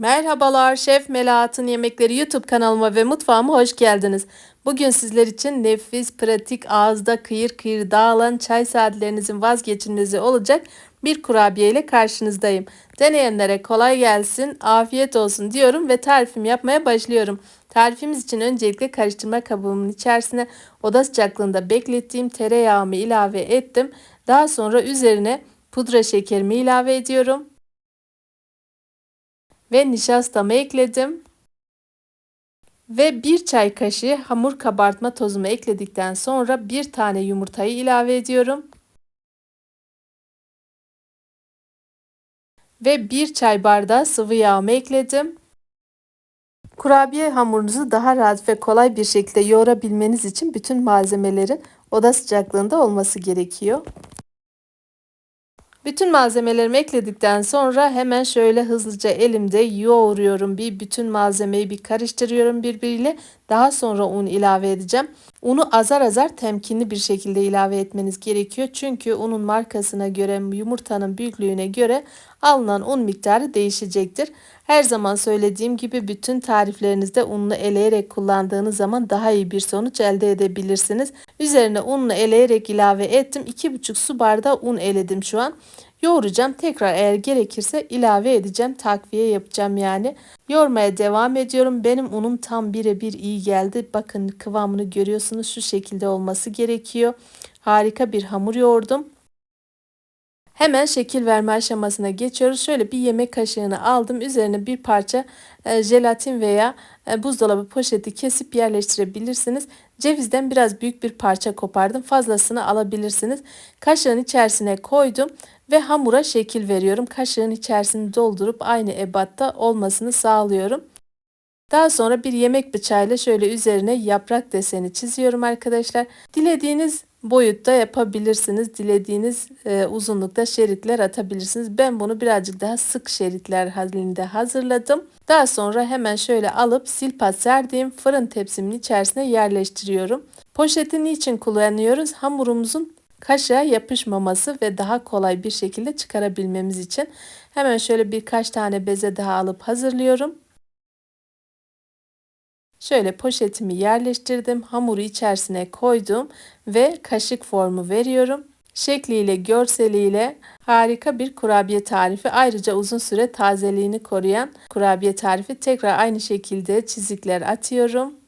Merhabalar Şef Melahat'ın Yemekleri YouTube kanalıma ve mutfağıma hoş geldiniz. Bugün sizler için nefis, pratik, ağızda kıyır kıyır dağılan çay saatlerinizin vazgeçilmezi olacak bir kurabiye ile karşınızdayım. Deneyenlere kolay gelsin, afiyet olsun diyorum ve tarifimi yapmaya başlıyorum. Tarifimiz için öncelikle karıştırma kabımın içerisine oda sıcaklığında beklettiğim tereyağımı ilave ettim. Daha sonra üzerine pudra şekerimi ilave ediyorum ve nişastamı ekledim. Ve bir çay kaşığı hamur kabartma tozumu ekledikten sonra bir tane yumurtayı ilave ediyorum. Ve bir çay bardağı sıvı yağımı ekledim. Kurabiye hamurunuzu daha rahat ve kolay bir şekilde yoğurabilmeniz için bütün malzemelerin oda sıcaklığında olması gerekiyor. Bütün malzemelerimi ekledikten sonra hemen şöyle hızlıca elimde yoğuruyorum. Bir bütün malzemeyi bir karıştırıyorum birbiriyle. Daha sonra un ilave edeceğim. Unu azar azar temkinli bir şekilde ilave etmeniz gerekiyor. Çünkü unun markasına göre, yumurtanın büyüklüğüne göre alınan un miktarı değişecektir. Her zaman söylediğim gibi bütün tariflerinizde ununu eleyerek kullandığınız zaman daha iyi bir sonuç elde edebilirsiniz. Üzerine ununu eleyerek ilave ettim. 2,5 su bardağı un eledim şu an. Yoğuracağım. Tekrar eğer gerekirse ilave edeceğim. Takviye yapacağım yani. Yoğurmaya devam ediyorum. Benim unum tam birebir iyi geldi. Bakın kıvamını görüyorsunuz. Şu şekilde olması gerekiyor. Harika bir hamur yoğurdum. Hemen şekil verme aşamasına geçiyoruz. Şöyle bir yemek kaşığını aldım. Üzerine bir parça e, jelatin veya e, buzdolabı poşeti kesip yerleştirebilirsiniz. Cevizden biraz büyük bir parça kopardım. Fazlasını alabilirsiniz. Kaşığın içerisine koydum ve hamura şekil veriyorum. Kaşığın içerisini doldurup aynı ebatta olmasını sağlıyorum. Daha sonra bir yemek bıçağıyla şöyle üzerine yaprak deseni çiziyorum arkadaşlar. Dilediğiniz boyutta yapabilirsiniz. Dilediğiniz e, uzunlukta şeritler atabilirsiniz. Ben bunu birazcık daha sık şeritler halinde hazırladım. Daha sonra hemen şöyle alıp silpat serdiğim fırın tepsimin içerisine yerleştiriyorum. Poşeti niçin kullanıyoruz? Hamurumuzun kaşığa yapışmaması ve daha kolay bir şekilde çıkarabilmemiz için. Hemen şöyle birkaç tane beze daha alıp hazırlıyorum. Şöyle poşetimi yerleştirdim. Hamuru içerisine koydum ve kaşık formu veriyorum. Şekliyle, görseliyle harika bir kurabiye tarifi. Ayrıca uzun süre tazeliğini koruyan kurabiye tarifi. Tekrar aynı şekilde çizikler atıyorum.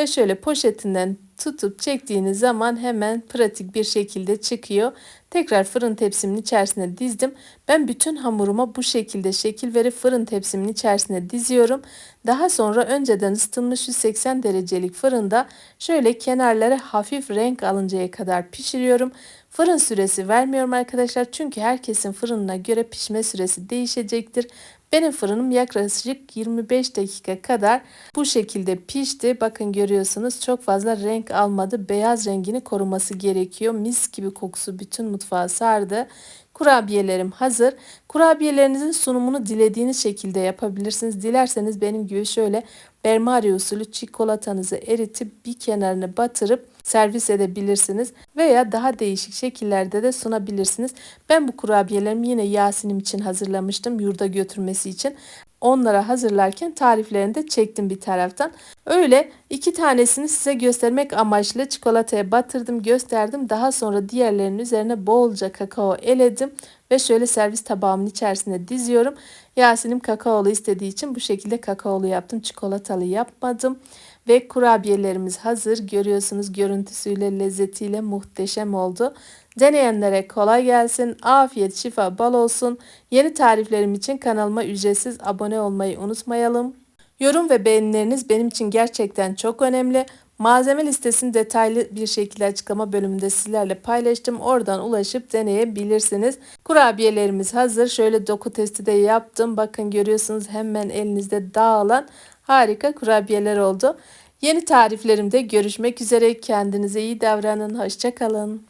Ve şöyle poşetinden tutup çektiğiniz zaman hemen pratik bir şekilde çıkıyor. Tekrar fırın tepsimin içerisine dizdim. Ben bütün hamuruma bu şekilde şekil verip fırın tepsimin içerisine diziyorum. Daha sonra önceden ısıtılmış 180 derecelik fırında şöyle kenarlara hafif renk alıncaya kadar pişiriyorum. Fırın süresi vermiyorum arkadaşlar çünkü herkesin fırınına göre pişme süresi değişecektir. Benim fırınım yaklaşık 25 dakika kadar bu şekilde pişti. Bakın görüyorsunuz çok fazla renk almadı. Beyaz rengini koruması gerekiyor. Mis gibi kokusu bütün mutfağı sardı. Kurabiyelerim hazır. Kurabiyelerinizin sunumunu dilediğiniz şekilde yapabilirsiniz. Dilerseniz benim gibi şöyle Bermari usulü çikolatanızı eritip bir kenarını batırıp servis edebilirsiniz. Veya daha değişik şekillerde de sunabilirsiniz. Ben bu kurabiyelerimi yine Yasin'im için hazırlamıştım yurda götürmesi için. Onlara hazırlarken tariflerini de çektim bir taraftan. Öyle iki tanesini size göstermek amaçlı çikolataya batırdım gösterdim. Daha sonra diğerlerinin üzerine bolca kakao eledim. Ve şöyle servis tabağımın içerisine diziyorum. Yasin'im kakaolu istediği için bu şekilde kakaolu yaptım. Çikolatalı yapmadım. Ve kurabiyelerimiz hazır. Görüyorsunuz görüntüsüyle, lezzetiyle muhteşem oldu. Deneyenlere kolay gelsin. Afiyet, şifa, bal olsun. Yeni tariflerim için kanalıma ücretsiz abone olmayı unutmayalım. Yorum ve beğenileriniz benim için gerçekten çok önemli. Malzeme listesini detaylı bir şekilde açıklama bölümünde sizlerle paylaştım. Oradan ulaşıp deneyebilirsiniz. Kurabiyelerimiz hazır. Şöyle doku testi de yaptım. Bakın görüyorsunuz hemen elinizde dağılan harika kurabiyeler oldu. Yeni tariflerimde görüşmek üzere. Kendinize iyi davranın. Hoşçakalın.